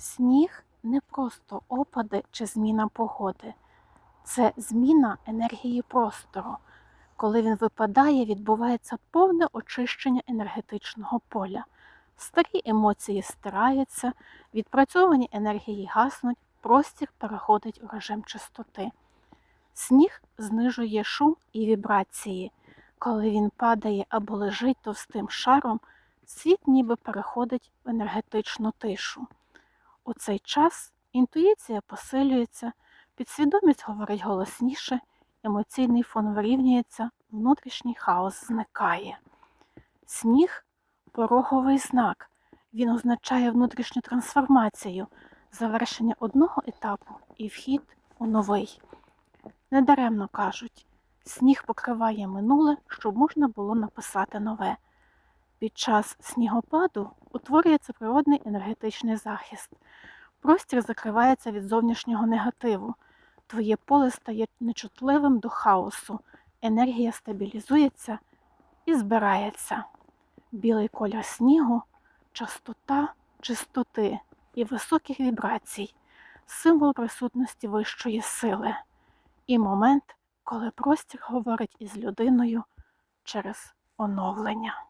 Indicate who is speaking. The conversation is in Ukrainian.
Speaker 1: Сніг не просто опади чи зміна погоди, це зміна енергії простору. Коли він випадає, відбувається повне очищення енергетичного поля. Старі емоції стираються, відпрацьовані енергії гаснуть, простір переходить у режим чистоти. Сніг знижує шум і вібрації. Коли він падає або лежить товстим шаром, світ ніби переходить в енергетичну тишу. У цей час інтуїція посилюється, підсвідомість говорить голосніше, емоційний фон вирівнюється, внутрішній хаос зникає. Сніг пороговий знак. Він означає внутрішню трансформацію, завершення одного етапу і вхід у новий. Недаремно кажуть, сніг покриває минуле, щоб можна було написати нове. Під час снігопаду утворюється природний енергетичний захист. Простір закривається від зовнішнього негативу. Твоє поле стає нечутливим до хаосу, енергія стабілізується і збирається. Білий колір снігу, частота чистоти і високих вібрацій, символ присутності вищої сили. І момент, коли простір говорить із людиною через оновлення.